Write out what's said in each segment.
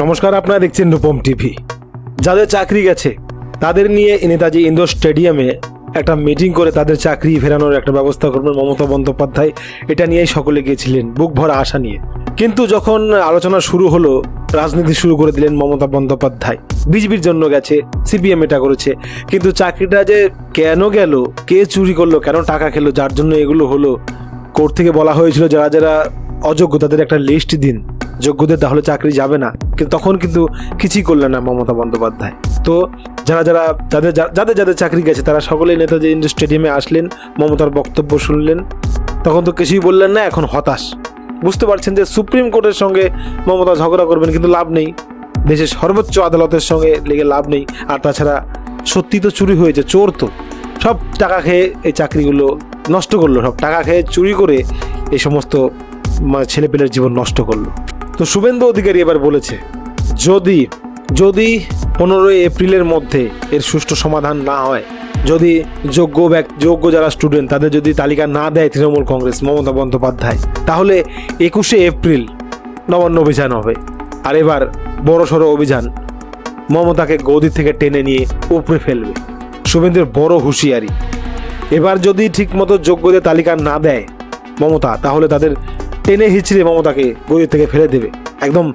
নমস্কার, আপনারা দেখছেন রূপম টিভি। যাদের চাকরি গেছে, তাদের নিয়ে নেতাজি ইন্দোর স্টেডিয়ামে একটা মিটিং করে তাদের চাকরি ফেরানোর একটা ব্যবস্থা করবেন মমতা বন্দ্যোপাধ্যায়। এটা নিয়েই সকলে গিয়েছিলেন, বুক ভরা আশা নিয়ে। কিন্তু যখন আলোচনা শুরু হলো, রাজনীতি শুরু করে দিলেন মমতা বন্দ্যোপাধ্যায়। বিজেপির জন্য গেছে, সিপিএম এটা করেছে। কিন্তু চাকরিটা যে কেন গেল, কে চুরি করল, কেন টাকা খেলো, যার জন্য এগুলো হলো, কোর্ট থেকে বলা হয়েছিল যারা যারা অযোগ্য, তাদের একটা লিস্ট দিন। যোগ্যদের তাহলে চাকরি যাবে না। তখন কিন্তু কিছুই করলেন না মমতা বন্দ্যোপাধ্যায়। তো যারা যারা যাদের যাদের যাদের চাকরি গেছে, তারা সকলেই নেতাজি ইন্ডোর স্টেডিয়ামে আসলেন, মমতার বক্তব্য শুনলেন। তখন তো কিছুই বললেন না, এখন হতাশ। বুঝতে পারছেন যে সুপ্রিম কোর্টের সঙ্গে মমতা ঝগড়া করবেন কিন্তু লাভ নেই। দেশের সর্বোচ্চ আদালতের সঙ্গে লেগে লাভ নেই। আর তাছাড়া সত্যি তো চুরি হয়েছে, চোর তো। সব টাকা খেয়ে এই চাকরিগুলো নষ্ট করল, সব টাকা খেয়ে চুরি করে এই সমস্ত মানে ছেলেপেলের জীবন নষ্ট করল। তো শুভেন্দু অধিকারী এবার বলেছে যদি যদি পনেরোই এপ্রিলের মধ্যে এর সুষ্ঠু সমাধান না হয়, যদি যোগ্য যোগ্য যারা স্টুডেন্ট তাদের যদি তালিকা না দেয় তৃণমূল কংগ্রেস, মমতা বন্দ্যোপাধ্যায়, তাহলে একুশে এপ্রিল নবান্ন অভিযান হবে। আর এবার বড় সড়ো অভিযান, মমতাকে গদি থেকে টেনে নিয়ে উপড়ে ফেলবে। শুভেন্দুর বড় হুঁশিয়ারি। এবার যদি ঠিকমতো যোগ্যদের তালিকা না দেয় মমতা, তাহলে তাদের টেনে হিচড়ে মমতাকে গদি থেকে ফেলে দেবে। একদম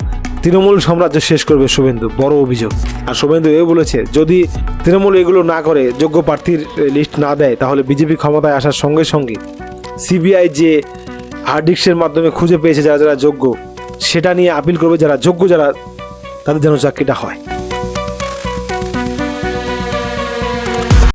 তৃণমূল সাম্রাজ্য শেষ করবে শুভেন্দু, বড় অভিযোগ। আর শুভেন্দু এ বলেছে, যদি তৃণমূল এগুলো না করে, যোগ্য প্রার্থীর লিস্ট না দেয়, তাহলে বিজেপি ক্ষমতায় আসার সঙ্গে সঙ্গে সিবিআই যে হার্ডিক্সের মাধ্যমে খুঁজে পেয়েছে যারা যারা যোগ্য, সেটা নিয়ে আপিল করবে যারা যোগ্য যারা, তাদের যেন চাকরিটা হয়।